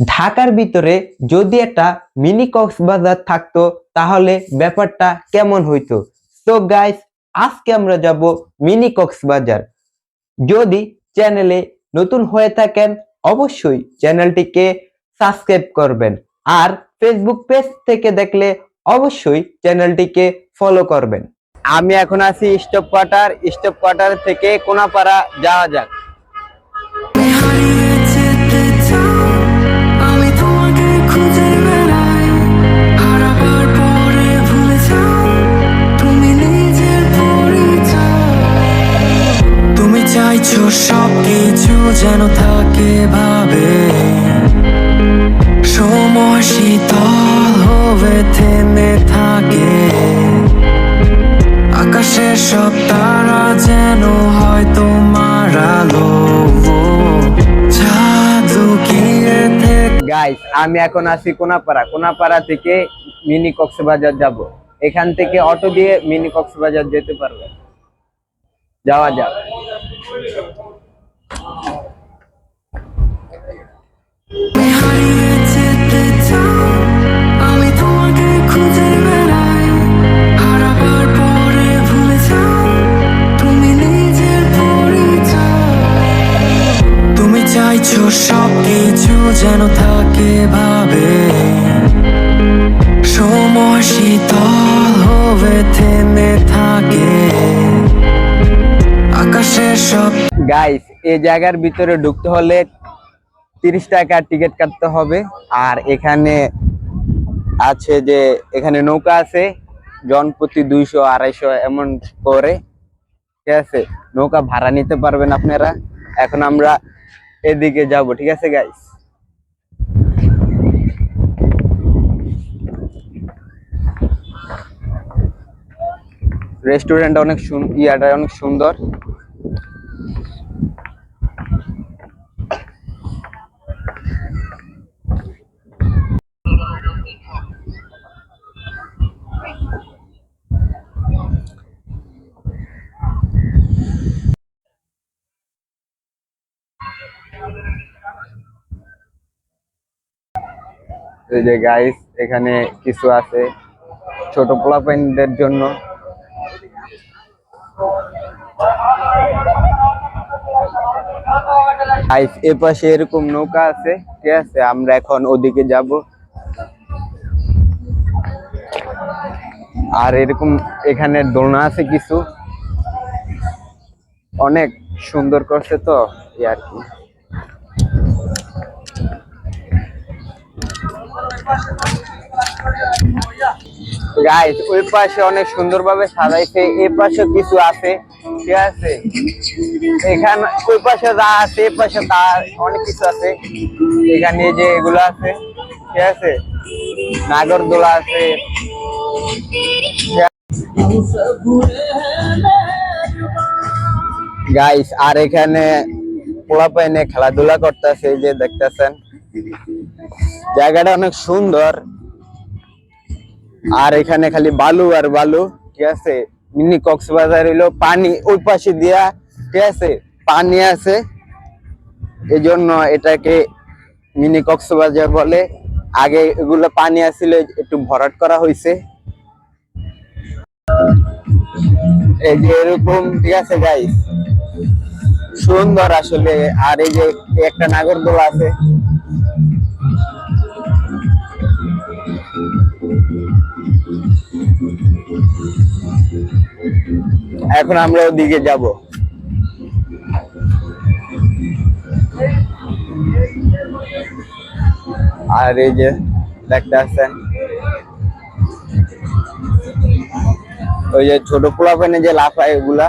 ঢাকার ভিতরে যদি একটা মিনি কক্সবাজার থাকতো, তাহলে ব্যাপারটা কেমন হইতো? তো গাইস আজকে আমরা যাব মিনি কক্সবাজার। যদি চ্যানেলে নতুন হয়ে থাকেন, অবশ্যই চ্যানেলটিকে সাবস্ক্রাইব করবেন। আর ফেসবুক পেজ থেকে দেখলে অবশ্যই চ্যানেলটিকে ফলো করবেন। আমি এখন আছি স্টপ কোয়ার্টার স্টপ কোয়ার্টার থেকে কোনাপাড়া, যাওয়া যাক। যেন থাকে ভাবে। সময় শীতল হয়ে থেমে থাকে। আকাশের সব তারা যেন হয় তোমার থেকে গাইস আমি এখন আছি কোনাপাড়া। কোনাপাড়া থেকে মিনি কক্সবাজার যাব। এখান থেকে অটো দিয়ে মিনি কক্সবাজার যেতে পারবে। যাওয়া যাক। যেন থাকে ভাবে। সময় থাকে। আকাশের সব গাইস এই জায়গার ভিতরে ঢুকতে হলে তিরিশ টাকা টিকিট কাটতে হবে। আর এখানে আছে যে, এখানে নৌকা আছে, জনপ্রতি দুইশো, আড়াইশো, এমন করে। ঠিক আছে? নৌকা ভাড়া নিতে পারবেন আপনারা। এখন আমরা এদিকে যাব, ঠিক আছে গাইস রেস্টুরেন্ট অনেক ইয়াটা অনেক সুন্দর। এই যে গাইস এখানে কিছু আছে ছোট পোলাপাইনদের জন্য। গাইস এ পাশে এরকম নৌকা আছে, ঠিক আছে? আমরা এখন ওদিকে যাব। আর এরকম এখানে দোলনা আছে কিছু। অনেক সুন্দর করছে তো আর কি। গাইস ওই পাশে অনেক সুন্দরভাবে সাজাইছে এই পাশে কিছু আছে, ঠিক আছে? এখানে, ওই পাশে যা আছে এই পাশে তা, অনেক কিছু আছে। এখানে যে এগুলো আছে, ঠিক আছে? নাগরদোলা আছে। গাইস আর এখানে পোলাপাইনে খেলাধুলা করতেছে যে দেখতেছেন। জায়গাটা অনেক সুন্দর। আর এখানে খালি বালু আর বালু, ঠিক আছে? মিনি কক্সবাজার হইল পানি, ওই পাশে দিয়া, ঠিক আছে? পানি আছে। এই জন্য এটাকে মিনি কক্সবাজার বলে। আগে এগুলো পানি আসছিল একটু ভরাট করা হয়েছে এই যে এরকম, ঠিক আছে গাইস সুন্দর আসলে। আর এই যে একটা নাগরদোলা আছে এখন আমরা ওদিকে যাব। আর এই যে দেখতে আসছেন ওই যে ছোট পোলা পেনে যে লাফায় এগুলা।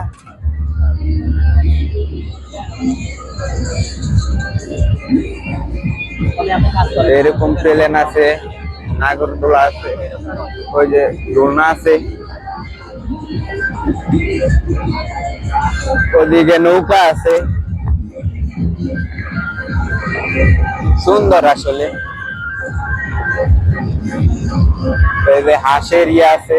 এরকম প্লেন আছে। নাগরদোলা আছে ওই যে দোলনা আছে ওদিকে নৌকা আছে সুন্দর আসলে এই যে হাঁসের ইয়ে আছে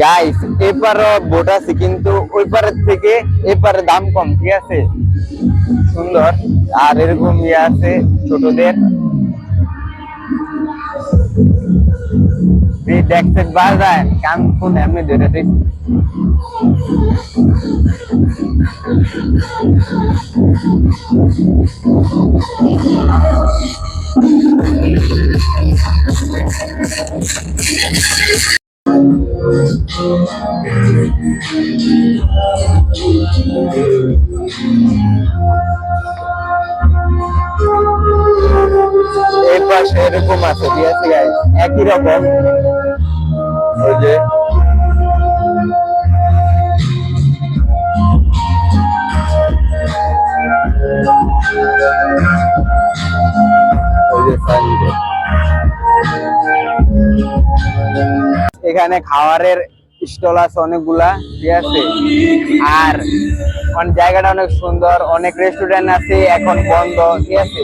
গাইস এপারও বোট আছে, কিন্তু ওই পারের থেকে এপারে দাম কম, ঠিক আছে? সুন্দর। আর এরকম ইয়ে আছে ছোটদের। দেখতে বাজায় কান ফোন এমনি ধরে এই পাশে এরকম আছে ঠিক আছে guys? একই রকম ওই যে ওই যে signboard। এখানে খাওয়ারের স্টল আছে অনেকগুলা, ঠিক আছে? আর অনেক জায়গাটা অনেক সুন্দর, অনেক রেস্টুরেন্ট আছে, এখন বন্ধ, ঠিক আছে?